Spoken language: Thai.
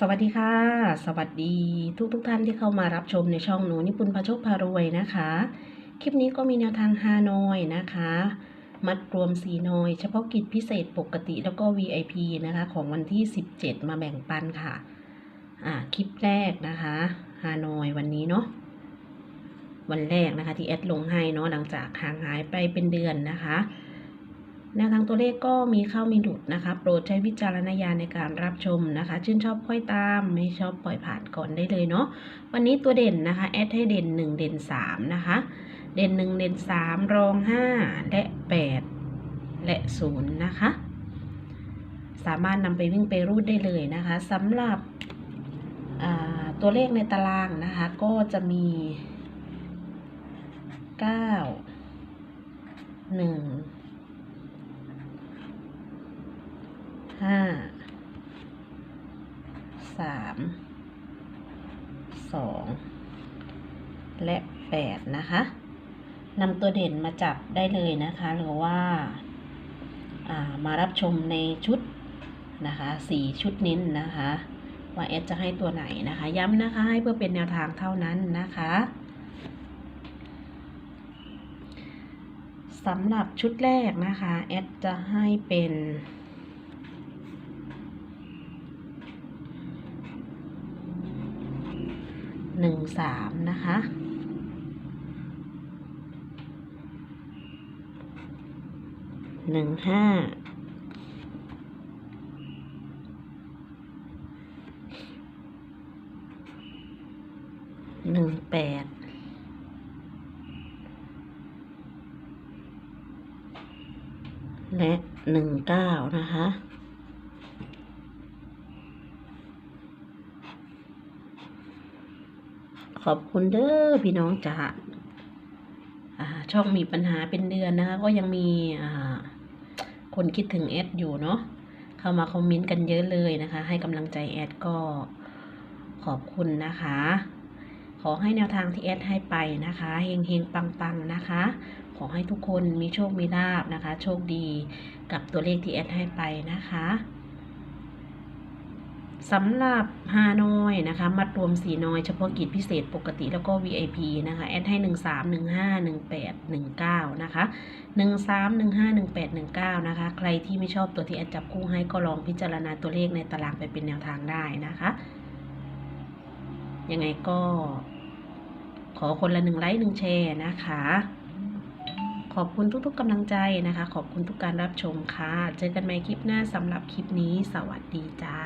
สวัสดีค่ะ สวัสดีทุกทุกท่านที่เข้ามารับชมในช่องหนูนิปุนพาโชคพารวยนะคะ คลิปนี้ก็มีแนวทางฮานอยนะคะ มัดรวมสีนอย เฉพาะกิจพิเศษปกติแล้วก็ VIP นะคะ ของวันที่ 17 มาแบ่งปันค่ะ อ่าคลิปแรกนะคะฮานอยวันนี้เนาะวันแรกนะคะที่แอดลงให้เนาะหลังจากห่างหายไปเป็นเดือนนะคะ แนวทางตัวเลขก็มีเข้ามีหลุดนะคะ โปรดใช้วิจารณญาณในการรับชมนะคะ ชื่นชอบค่อยตาม ไม่ชอบปล่อยผ่านก่อนได้เลยเนาะวันนี้ตัวเด่นนะคะแอดให้เด่น 1 เด่น 3 นะคะ เด่น 1 เด่น 3 รอง 5 และ 8 และ 0 นะคะ สามารถนำไปวิ่งไปรูดได้เลยนะคะสำหรับตัวเลขในตารางนะคะ ก็จะมี 9 1 ห้าสามสองและแปดนะคะนำตัวเด่นมาจับได้เลยนะคะ หรือว่าามารับชมในชุดนะคะสี่ชุดนิ้นนะคะ ว่าเอสจะให้ตัวไหนนะคะ ย้ำนะคะ ให้เพื่อเป็นแนวทางเท่านั้นนะคะสำหรับชุดแรกนะคะเอสจะให้เป็น หนึ่งสามนะคะ หนึ่งห้า หนึ่งแปด และหนึ่งเก้านะคะ ขอบคุณเด้อพี่น้องจ้าอ่าช่องมีปัญหาเป็นเดือนนะคะ ก็ยังมีคนคิดถึงแอดอยู่เนาะเข้ามาคอมเมนต์กันเยอะเลยนะคะ ให้กำลังใจแอดก็ขอบคุณนะคะ ขอให้แนวทางที่แอดให้ไปนะคะเฮงเฮงปังปังนะคะ ขอให้ทุกคนมีโชคมีลาบนะคะ โชคดีกับตัวเลขที่แอดให้ไปนะคะ สำหรับฮานอยนะคะมัดรวมสีนอยเฉพาะกิจพิเศษปกติแล้วก็ VIP นะคะแอดให้1 3 1 5 1 8 1 9นะคะ1 3 1 5 1 8 1 9นะคะใครที่ไม่ชอบตัวที่แอดจับคู่ให้ก็ลองพิจารณาตัวเลขในตารางไปเป็นแนวทางได้นะคะยังไงก็ขอคนละหนึ่งไลค์หนึ่งแชร์นะคะ ขอบคุณทุกๆกำลังใจนะคะ ขอบคุณทุกการรับชมค่ะ เจอกันใหม่คลิปหน้าสำหรับคลิปนี้ สวัสดีจ้า